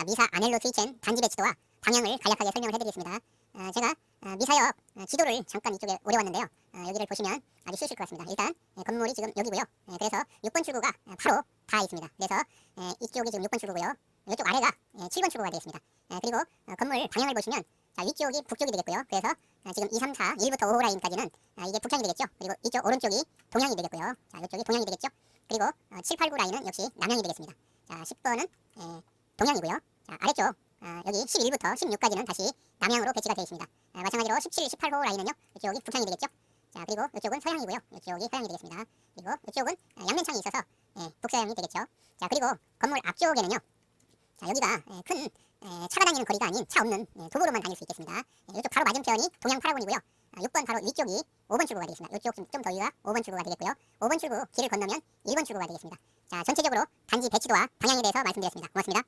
자, 미사 아넬로 스위첸 단지 배치도와 방향을 간략하게 설명을 해드리겠습니다. 어, 제가 어, 미사역 어, 지도를 잠깐 이쪽에 오래 왔는데요. 어, 여기를 보시면 아주 쉬우실 것 같습니다. 일단 예, 건물이 지금 여기고요. 예, 그래서 6번 출구가 어, 바로 닿아 있습니다. 그래서 예, 이쪽이 지금 6번 출구고요. 이쪽 아래가 예, 7번 출구가 되겠습니다. 예, 그리고 어, 건물 방향을 보시면 자, 위쪽이 북쪽이 되겠고요. 그래서 어, 지금 2, 3, 4, 1부터 5호 라인까지는 아, 이게 북향이 되겠죠. 그리고 이쪽 오른쪽이 동향이 되겠고요. 자, 이쪽이 동향이 되겠죠. 그리고 어, 7, 8, 9 라인은 역시 남향이 되겠습니다. 자, 10번은 예, 동향이고요. 자, 아래쪽 어, 여기 11부터 16까지는 다시 남향으로 배치가 되어 있습니다. 아, 마찬가지로 17, 18호 라인은요. 이쪽이 북향이 되겠죠. 자, 그리고 이쪽은 서향이고요. 이쪽이 서향이 되겠습니다. 그리고 이쪽은 어, 양면창이 있어서 예, 북서향이 되겠죠. 자, 그리고 건물 앞쪽에는요. 자, 여기가 예, 큰 예, 차가 다니는 거리가 아닌 차 없는 예, 도보로만 다닐 수 있겠습니다. 예, 이쪽 바로 맞은편이 동양 파라곤이고요. 아, 6번 바로 위쪽이 5번 출구가 되겠습니다. 이쪽 좀더 위가 5번 출구가 되겠고요. 5번 출구 길을 건너면 1번 출구가 되겠습니다. 자, 전체적으로 단지 배치도와 방향에 대해서 말씀드렸습니다. 고맙습니다.